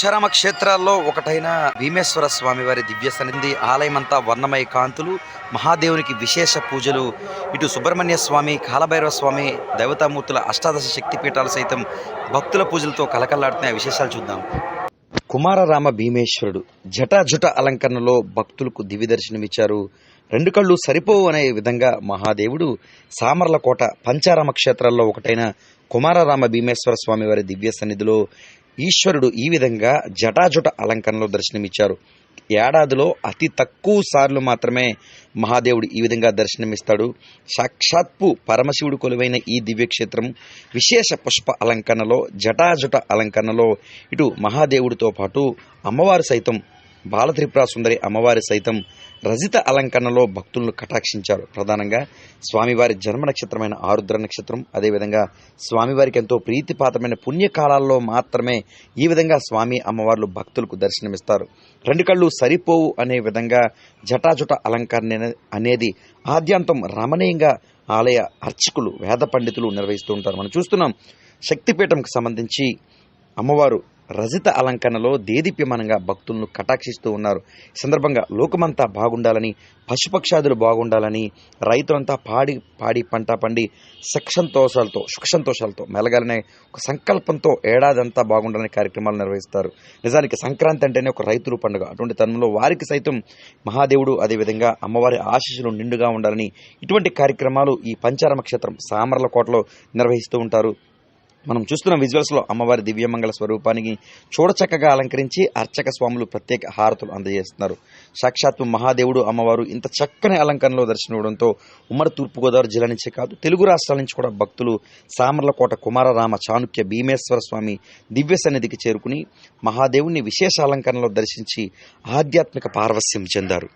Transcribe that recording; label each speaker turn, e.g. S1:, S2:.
S1: పంచరామ క్షేత్రాల్లో ఒకటైన భీమేశ్వర స్వామి వారి దివ్య సన్నిధి ఆలయమంతా వర్ణమయ కాంతులు మహాదేవునికి విశేష పూజలు ఇటు సుబ్రహ్మణ్య స్వామి కాలభైరవ స్వామి దేవతామూర్తుల అష్టాదశ శక్తి పీఠాలు సైతం భక్తుల పూజలతో కలకల్లాడుతున్న విశేషాలు చూద్దాం. కుమారరామ భీమేశ్వరుడు జటాజుట అలంకరణలో భక్తులకు దివ్య దర్శనమిచ్చారు రెండు కళ్ళు సరిపోవు అనే విధంగా మహాదేవుడు సామర్లకోట పంచారామ క్షేత్రాల్లో ఒకటైన కుమారరామ భీమేశ్వర స్వామి వారి దివ్య సన్నిధిలో ఈశ్వరుడు ఈ విధంగా జటాజుట అలంకరణలో దర్శనమిచ్చారు. ఏడాదిలో అతి తక్కువ సార్లు మాత్రమే మహాదేవుడు ఈ విధంగా దర్శనమిస్తాడు. సాక్షాత్పు పరమశివుడు కొలువైన ఈ దివ్యక్షేత్రం విశేష పుష్ప అలంకరణలో జటాజుట అలంకరణలో ఇటు మహాదేవుడితో పాటు అమ్మవారు సైతం బాలత్రిపుర సుందరి అమ్మవారి సైతం రజిత అలంకరణలో భక్తులను కటాక్షించారు. ప్రధానంగా స్వామివారి జన్మ నక్షత్రమైన ఆరుద్ర నక్షత్రం అదేవిధంగా స్వామివారికి ఎంతో ప్రీతిపాత్రమైన పుణ్యకాలాల్లో మాత్రమే ఈ విధంగా స్వామి అమ్మవార్లు భక్తులకు దర్శనమిస్తారు. రెండు కళ్ళు సరిపోవు అనే విధంగా జటాజుట అలంకరణ అనేది ఆద్యాంతం రమణీయంగా ఆలయ అర్చకులు వేద పండితులు నిర్వహిస్తూ ఉంటారు. మనం చూస్తున్నాం శక్తిపీఠంకు సంబంధించి అమ్మవారు రజిత అలంకరణలో దేదీప్యమానంగా భక్తులను కటాక్షిస్తూ ఉన్నారు. ఈ సందర్భంగా లోకమంతా బాగుండాలని పశుపక్షాదులు బాగుండాలని రైతులంతా పాడి పాడి పంట పండి సక్షంతోషాలతో సుఖసంతోషాలతో మెలగాలనే ఒక సంకల్పంతో ఏడాదంతా బాగుండాలని కార్యక్రమాలు నిర్వహిస్తారు. నిజానికి సంక్రాంతి అంటేనే ఒక రైతుల పండుగ. అటువంటి తనంలో వారికి సైతం మహాదేవుడు అదేవిధంగా అమ్మవారి ఆశీస్సులు నిండుగా ఉండాలని ఇటువంటి కార్యక్రమాలు ఈ పంచారమ క్షేత్రం సామర్లకోటలో నిర్వహిస్తూ ఉంటారు. మనం చూస్తున్న విజువల్స్లో అమ్మవారి దివ్యమంగళ స్వరూపానికి చూడచక్కగా అలంకరించి అర్చక స్వాములు ప్రత్యేక హారతులు అందజేస్తున్నారు. సాక్షాత్తు మహాదేవుడు అమ్మవారు ఇంత చక్కని అలంకరణలో దర్శనమివ్వడంతో ఉమ్మడి తూర్పుగోదావరి జిల్లా నుంచే కాదు తెలుగు రాష్ట్రాల నుంచి కూడా భక్తులు సామర్లకోట కుమారరామ చాణుక్య భీమేశ్వర స్వామి దివ్య సన్నిధికి చేరుకుని మహాదేవుని విశేష అలంకరణలో దర్శించి ఆధ్యాత్మిక పారవస్యం చెందారు.